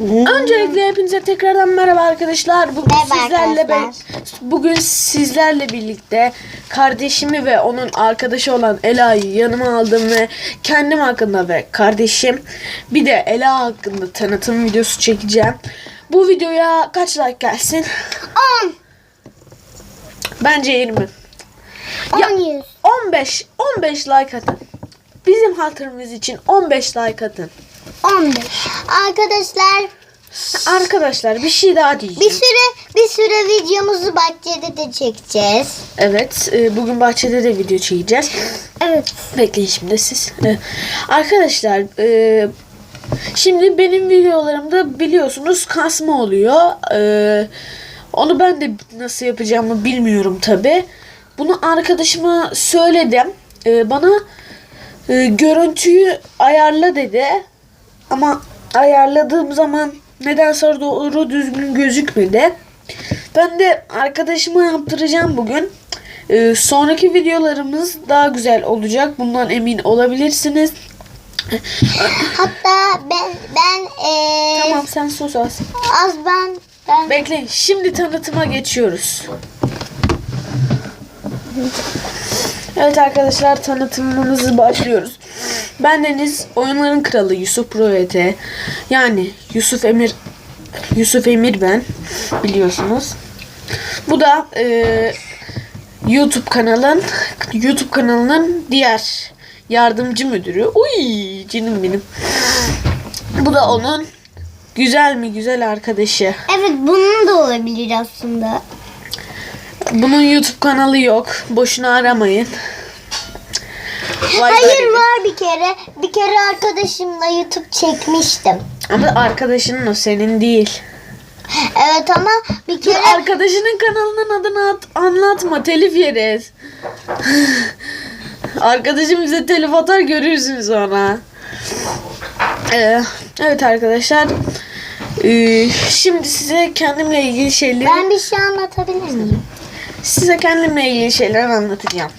Öncelikle hepinize tekrardan merhaba arkadaşlar. Bugün Merhaba sizlerle arkadaşlar. bugün sizlerle birlikte kardeşimi ve onun arkadaşı olan Ela'yı yanıma aldım ve kendim hakkında ve kardeşim bir de Ela hakkında tanıtım videosu çekeceğim. Bu videoya kaç like gelsin? 10. Bence 20. Ya- 10 yüz. 15 15 like atın. Bizim hatırımız için 15 like atın. 15. Arkadaşlar Arkadaşlar bir şey daha bir diyeceğim. süre bir süre videomuzu bahçede de çekeceğiz. Evet, e, bugün bahçede de video çekeceğiz. Evet. Bekleyin şimdi siz. E, Arkadaşlar, e, şimdi benim videolarımda biliyorsunuz kasma oluyor. E, Onu ben de nasıl yapacağımı bilmiyorum tabi. Bunu arkadaşıma söyledim. E, Bana e, görüntüyü ayarla dedi. Ama ayarladığım zaman nedense doğru düzgün gözükmedi. Ben de arkadaşıma yaptıracağım bugün. Ee, sonraki videolarımız daha güzel olacak. Bundan emin olabilirsiniz. Hatta ben ben eee Tamam sen sus az. az ben ben Bekleyin. Şimdi tanıtıma geçiyoruz. Evet arkadaşlar tanıtımımızı başlıyoruz. Ben Deniz oyunların kralı Yusuf Pro ET. Yani Yusuf Emir Yusuf Emir ben biliyorsunuz. Bu da e, YouTube kanalın YouTube kanalının diğer yardımcı müdürü. Uy canım benim. Bu da onun güzel mi güzel arkadaşı. Evet bunun da olabilir aslında. Bunun YouTube kanalı yok. Boşuna aramayın. Vay Hayır garibim. var bir kere. Bir kere arkadaşımla YouTube çekmiştim. Ama arkadaşının o senin değil. Evet ama bir Dur kere arkadaşının kanalının adını at- anlatma. Telif yeriz. Arkadaşım bize telif atar görürsün sonra. Ee, evet arkadaşlar. Ee, şimdi size kendimle ilgili şeyleri ben bir şey anlatabilir miyim? Size kendimle ilgili şeyler anlatacağım.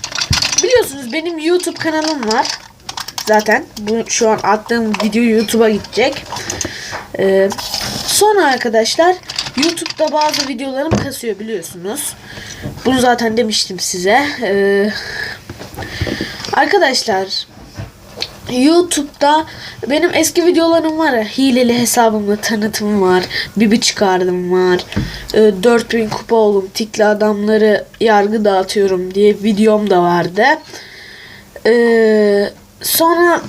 Biliyorsunuz benim YouTube kanalım var. Zaten bu şu an attığım video YouTube'a gidecek. Ee, sonra arkadaşlar YouTube'da bazı videolarım kasıyor biliyorsunuz. Bunu zaten demiştim size. Ee, arkadaşlar YouTube'da benim eski videolarım var ya hileli hesabımla tanıtım var. Bibi çıkardım var. E, 4000 kupa oldum. Tikli adamları yargı dağıtıyorum diye videom da vardı. E, sonra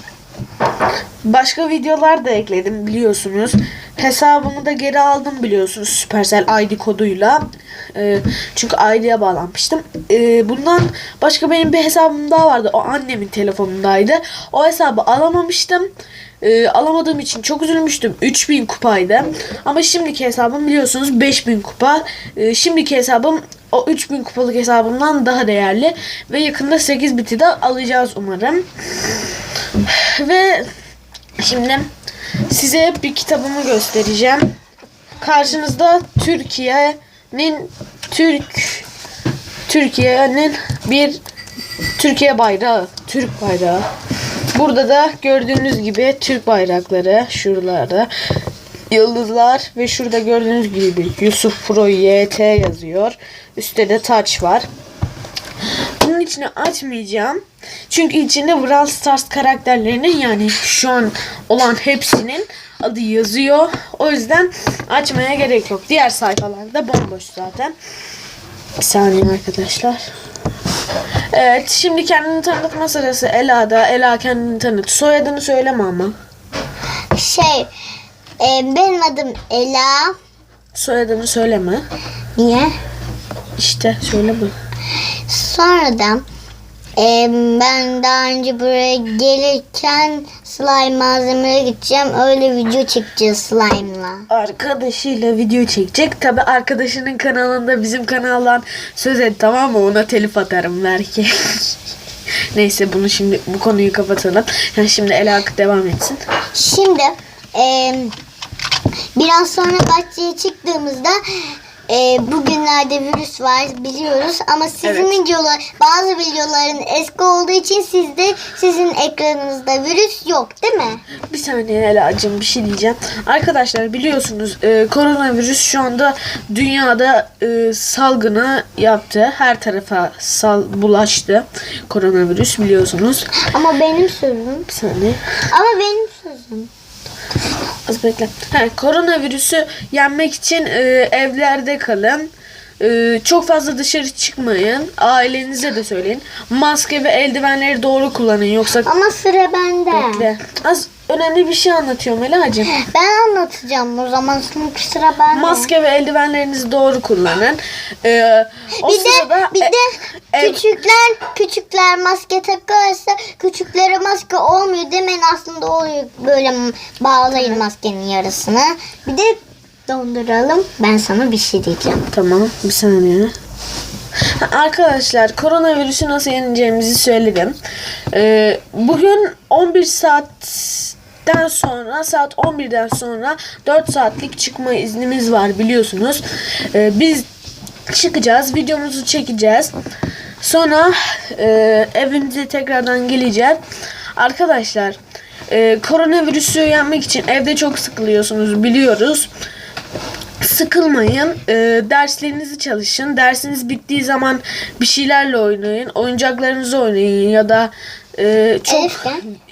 başka videolar da ekledim biliyorsunuz. Hesabımı da geri aldım biliyorsunuz Supercell ID koduyla. E, çünkü ID'ye bağlanmıştım. E, bundan başka benim bir hesabım daha vardı. O annemin telefonundaydı. O hesabı alamamıştım. E, alamadığım için çok üzülmüştüm. 3000 kupaydı. Ama şimdiki hesabım biliyorsunuz 5000 kupa. E, şimdiki hesabım o 3000 kupalık hesabımdan daha değerli. Ve yakında 8 biti de alacağız umarım. Ve şimdi size bir kitabımı göstereceğim. Karşınızda Türkiye'nin Türk Türkiye'nin bir Türkiye bayrağı, Türk bayrağı. Burada da gördüğünüz gibi Türk bayrakları şuralarda yıldızlar ve şurada gördüğünüz gibi Yusuf Pro YT yazıyor. Üstte de taç var. Bunun içini açmayacağım. Çünkü içinde Brawl Stars karakterlerinin yani şu an olan hepsinin adı yazıyor. O yüzden açmaya gerek yok. Diğer sayfalarda bomboş zaten. Bir saniye arkadaşlar. Evet şimdi kendini tanıtma sırası Ela'da. Ela kendini tanıt. Soyadını söyleme ama. Şey e, benim adım Ela. Soyadını söyleme. Niye? İşte söyleme. Sonradan e, ben daha önce buraya gelirken slime malzemeye gideceğim. Öyle video çekeceğiz slime'la. Arkadaşıyla video çekecek. Tabi arkadaşının kanalında bizim kanaldan söz et tamam mı? Ona telif atarım belki. Neyse bunu şimdi bu konuyu kapatalım. Yani şimdi Ela devam etsin. Şimdi e, biraz sonra bahçeye çıktığımızda e, bugünlerde virüs var biliyoruz ama sizin Evet. videolar bazı videoların eski olduğu için sizde sizin ekranınızda virüs yok değil mi? Bir saniye Ela'cığım bir şey diyeceğim. Arkadaşlar biliyorsunuz e, koronavirüs şu anda dünyada e, salgını yaptı. Her tarafa sal bulaştı koronavirüs biliyorsunuz. Ama benim sözüm. Bir saniye. Ama benim sözüm. Az bekle. Ha, koronavirüsü yenmek için e, evlerde kalın. E, çok fazla dışarı çıkmayın. Ailenize de söyleyin. Maske ve eldivenleri doğru kullanın. Yoksa Ama sıra bende. bekle. Az önemli bir şey anlatıyorum Ela'cığım. Ben anlatacağım o zaman çünkü sıra bende. Maske ve eldivenlerinizi doğru kullanın. Ee, o bir de sırada bir e- de ev- küçükler küçükler maske takarsa küçüklere maske olmuyor demeyin aslında oluyor böyle bağlayın maskenin yarısını. Bir de donduralım. Ben sana bir şey diyeceğim. Tamam bir saniye. Ha, Arkadaşlar koronavirüsü nasıl yeneceğimizi söyledim. Ee, bugün 11 saatten sonra saat 11'den sonra 4 saatlik çıkma iznimiz var biliyorsunuz. Ee, biz çıkacağız videomuzu çekeceğiz. Sonra e, evimize tekrardan geleceğiz. Arkadaşlar e, koronavirüsü yenmek için evde çok sıkılıyorsunuz biliyoruz sıkılmayın. Ee, derslerinizi çalışın. Dersiniz bittiği zaman bir şeylerle oynayın. Oyuncaklarınızı oynayın ya da e, çok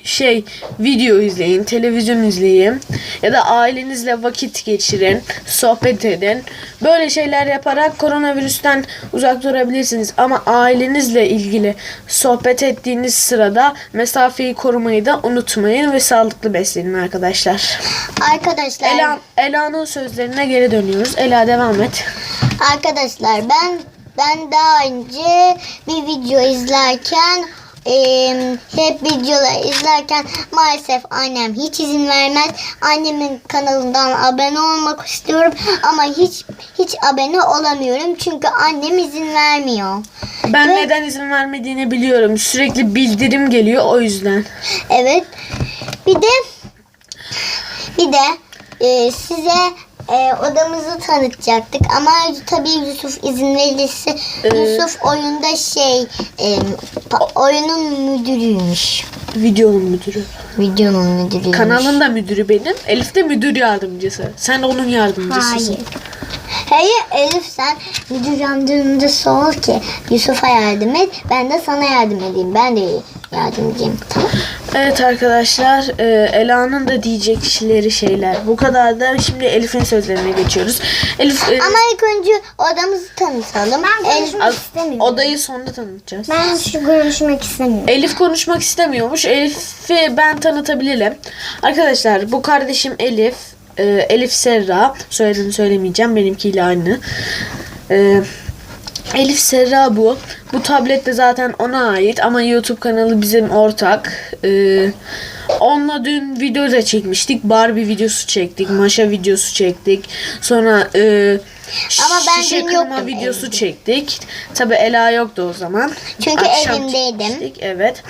şey video izleyin, televizyon izleyin ya da ailenizle vakit geçirin, sohbet edin. Böyle şeyler yaparak koronavirüsten uzak durabilirsiniz ama ailenizle ilgili sohbet ettiğiniz sırada mesafeyi korumayı da unutmayın ve sağlıklı beslenin arkadaşlar. Arkadaşlar Ela, Ela'nın sözlerine geri dönüyoruz. Ela devam et. arkadaşlar ben ben daha önce bir video izlerken hep videolar izlerken maalesef annem hiç izin vermez. Annemin kanalından abone olmak istiyorum ama hiç hiç abone olamıyorum çünkü annem izin vermiyor. Ben Ve- neden izin vermediğini biliyorum. Sürekli bildirim geliyor o yüzden. Evet. Bir de bir de e, size e, odamızı tanıtacaktık ama tabii Yusuf izin verirse Ee, Yusuf oyunda şey e, oyunun müdürüymüş. Videonun müdürü. Videonun müdürüymüş. Kanalın da müdürü benim. Elif de müdür yardımcısı. Sen onun yardımcısısın. Hayır. Hayır Elif sen müdür yardımcısı ol ki Yusuf'a yardım et. Ben de sana yardım edeyim. Ben de yardımcıyım. Tamam. Evet arkadaşlar e, Ela'nın da diyecek kişileri şeyler. Bu kadar da şimdi Elif'in sözlerine geçiyoruz. Elif e, Ama ilk önce odamızı tanıtalım. Elif, az- odayı sonra tanıtacağız. Ben şu görüşmek istemiyorum. Elif konuşmak istemiyormuş. Elif'i ben tanıtabilirim. Arkadaşlar bu kardeşim Elif. e, Elif Serra. Soyadını söylemeyeceğim. Benimkiyle aynı. E, Elif Serra bu. Bu tablet de zaten ona ait ama YouTube kanalı bizim ortak. E, onunla dün video da çekmiştik. Barbie videosu çektik. Maşa videosu çektik. Sonra e, Ama ben şişe dün kırma yoktum videosu çektik. Tabi Ela yoktu o zaman. Çünkü Akşam evimdeydim. çekmiştik, Evet.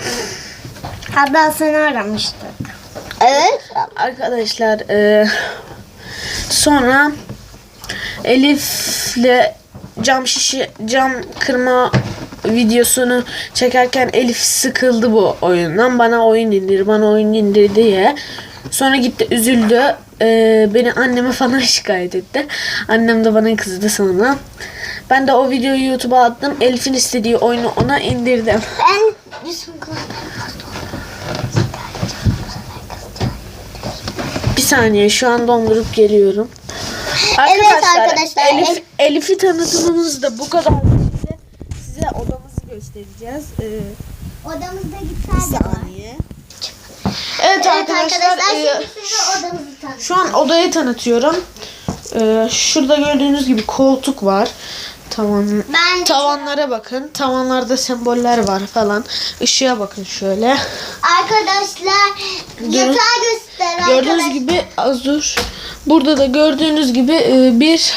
Hatta seni aramıştık. Evet. Arkadaşlar e, sonra Elif'le cam şişi cam kırma videosunu çekerken Elif sıkıldı bu oyundan. Bana oyun indir, bana oyun indir diye. Sonra gitti üzüldü. E, beni anneme falan şikayet etti. Annem de bana kızdı sonra. Ben de o videoyu YouTube'a attım. Elif'in istediği oyunu ona indirdim. Ben Bir saniye şu an dondurup geliyorum. Evet arkadaşlar, Elif, El- Elif'i tanıtımımız da bu kadar. Size, size odamızı göstereceğiz. Ee, odamızda bir gitar da var. Evet, Evet arkadaşlar, arkadaşlar e, şimdi size şu an odayı tanıtıyorum. Ee, şurada gördüğünüz gibi koltuk var. Tavan, Ben tavanlara bakın. Tavanlarda semboller var falan. Işığa bakın şöyle. arkadaşlar yatağı göster Gördüğünüz arkadaşlar. gibi az dur. Burada da gördüğünüz gibi e, bir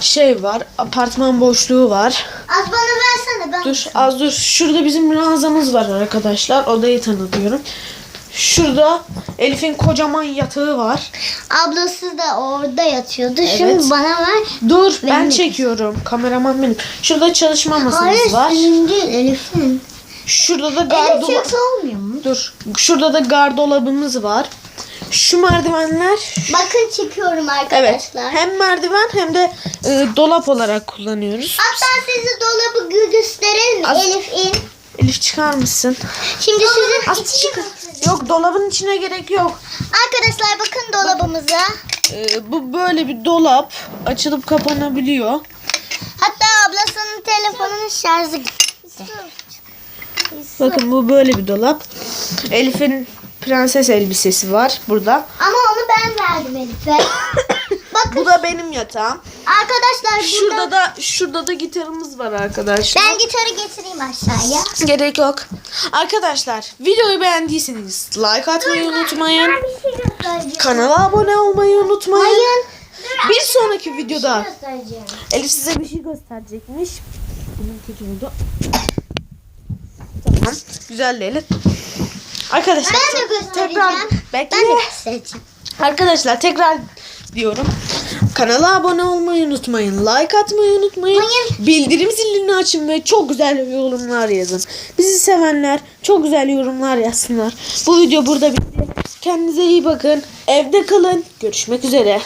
şey var. Apartman boşluğu var. Az bana versene ben. Dur az dur. Şurada bizim ranzamız var arkadaşlar. Odayı tanıtıyorum. Şurada Elif'in kocaman yatağı var. Ablası da orada yatıyordu. Evet. Şimdi bana ver. Dur ben Benim de- çekiyorum. Kameraman benim. Şurada çalışma masamız Hayır var. senin değil Elif'in. Şurada da olmuyor mu? Dur. Şurada da gardolabımız var. Şu merdivenler Bakın çıkıyorum evet arkadaşlar. hem merdiven hem de e, dolap olarak kullanıyoruz. Hatta size dolabı gösterelim? Az- Elif in. Elif çıkar mısın? Şimdi sizin Az çık. Yok dolabın içine gerek yok. Arkadaşlar bakın dolabımıza. E, bu böyle bir dolap açılıp kapanabiliyor. Hatta ablasının telefonunun şarjı gitti. Bakın bu böyle bir dolap. Elif'in prenses elbisesi var burada. Ama onu ben verdim Elif'e. Bakın Bu da benim yatağım. arkadaşlar burada Şurada da şurada da gitarımız var arkadaşlar. ben gitarı getireyim aşağıya. Gerek yok. Arkadaşlar videoyu beğendiyseniz like atmayı unutmayın. Ben bir şey. Kanala abone olmayı unutmayın. Hayır. Bir sonraki videoda göstereceğim. Elif size bir şey gösterecekmiş. Bunun kötü oldu. Tamam. Güzel Elif. Arkadaşlar Ben de te- göstereceğim. tekrar. Ben de göstereceğim. Arkadaşlar tekrar diyorum. Kanala abone olmayı unutmayın. Like atmayı unutmayın. Hayır. Bildirim zilini açın ve çok güzel yorumlar yazın. Bizi sevenler çok güzel yorumlar yazsınlar. Bu video burada bitti. Kendinize iyi bakın. Evde kalın. Görüşmek üzere.